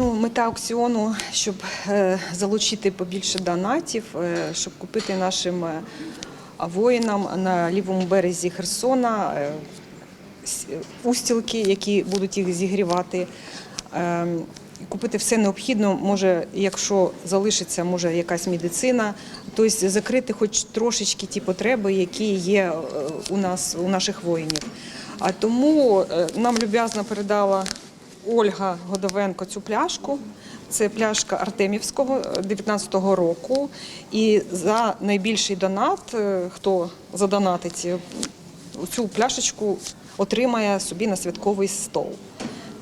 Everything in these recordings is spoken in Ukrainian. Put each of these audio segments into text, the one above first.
Мета аукціону, щоб е, залучити побільше донатів, е, щоб купити нашим е, воїнам на лівому березі Херсона устілки, які будуть їх зігрівати. Е, Купити все необхідне, може, якщо залишиться, може якась медицина, тобто закрити хоч трошечки ті потреби, які є у нас у наших воїнів. А тому нам люб'язно передала Ольга Годовенко цю пляшку. Це пляшка Артемівського 19-го року. І за найбільший донат, е, хто задонатить е, цю пляшечку, отримає собі на святковий стол.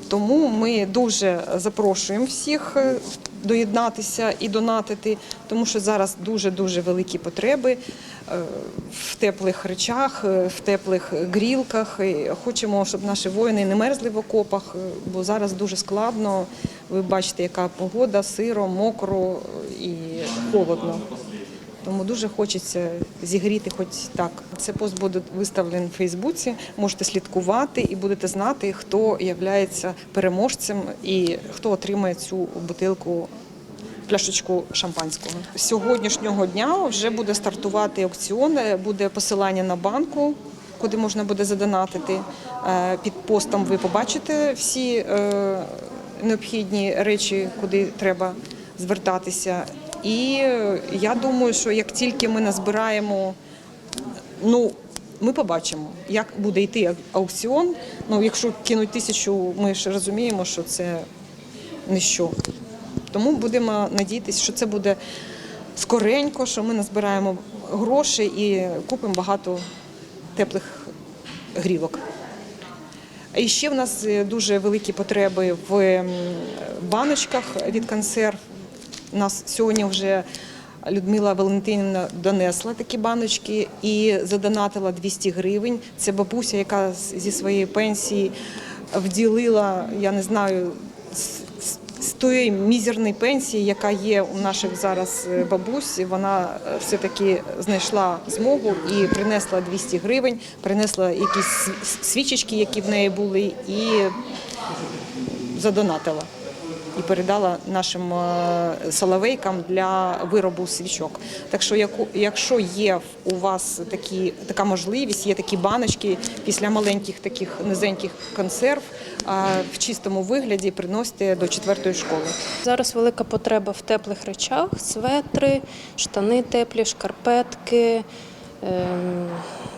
Тому ми дуже запрошуємо всіх е, доєднатися і донатити, тому що зараз дуже дуже великі потреби е, в теплих речах, е, в теплих грілках. Хочемо, щоб наші воїни не мерзли в окопах, е, бо зараз дуже складно. Ви бачите, яка погода, сиро, мокро і холодно. Тому дуже хочеться зігріти хоч так. Цей пост буде виставлений в Фейсбуці. Можете слідкувати і будете знати, хто є переможцем і хто отримає цю бутилку. Пляшечку шампанського з сьогоднішнього дня вже буде стартувати аукціон. Буде посилання на банку, куди можна буде задонатити. Е, Під постом ви побачите всі е, необхідні речі, куди треба звертатися. І я думаю, що як тільки ми назбираємо, ну ми побачимо, як буде йти аукціон. Ну, якщо кинуть тисячу, ми ж розуміємо, що це ніщо. Тому будемо надіятися, що це буде скоренько, що ми назбираємо гроші і купимо багато теплих грілок. І ще в нас е, дуже великі потреби в баночках від консерв. Нас сьогодні вже Людмила Валентинівна донесла такі баночки і задонатила 200 гривень. Це бабуся, яка зі своєї пенсії вділила, я не знаю, з- тої мізерної пенсії, яка є у наших зараз е, бабусь, вона е, все-таки знайшла змогу і принесла 200 гривень, принесла якісь свічечки, які в неї були, і задонатила. І передала нашим е, соловейкам для виробу свічок. Так що, якщо є у вас такі, така можливість, є такі баночки після маленьких таких низеньких консерв е, в чистому вигляді, приносите до четвертої школи. Зараз велика потреба в теплих речах: светри, штани теплі, шкарпетки, ем,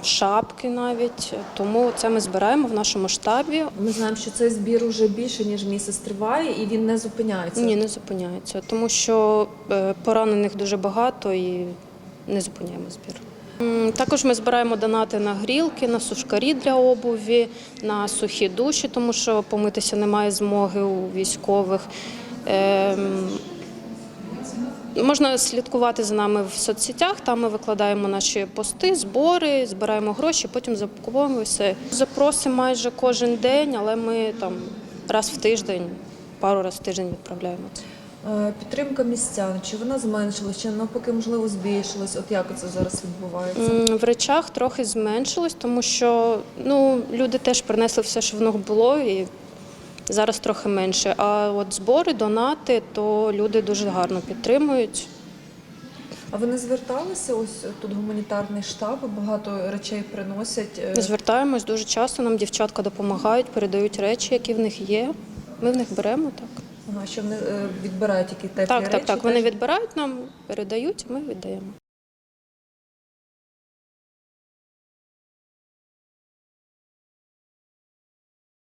шапки навіть. Тому це ми збираємо в нашому штабі. Ми знаємо, що цей збір уже більше ніж місяць триває, і він не зупиняється. Ні, не зупиняється, тому що е, поранених дуже багато і не зупиняємо збір. Також ми збираємо донати на грілки, на сушкарі для обуві, на сухі душі, тому що помитися немає змоги у військових. Можна слідкувати за нами в соцсетях. Там ми викладаємо наші пости, збори, збираємо гроші, потім закуповуємо все. Запроси майже кожен день, але ми там раз в тиждень, пару разів в тиждень відправляємо. Е, Підтримка містян, чи вона зменшилась, чи навпаки, можливо, збільшилась? От як це зараз відбувається? В речах трохи зменшилось, тому що ну, люди теж принесли все, що в них було, і зараз трохи менше. А от збори, донати, то люди дуже гарно підтримують. А ви не зверталися? Ось тут гуманітарний штаб, багато речей приносять. Е, Звертаємось дуже часто, нам дівчатка допомагають, передають речі, які в них є. Ми в них беремо так. Ага, що вони е, відбирають які теплі Так, речі? так, так. Вони відбирають нам, передають, ми віддаємо.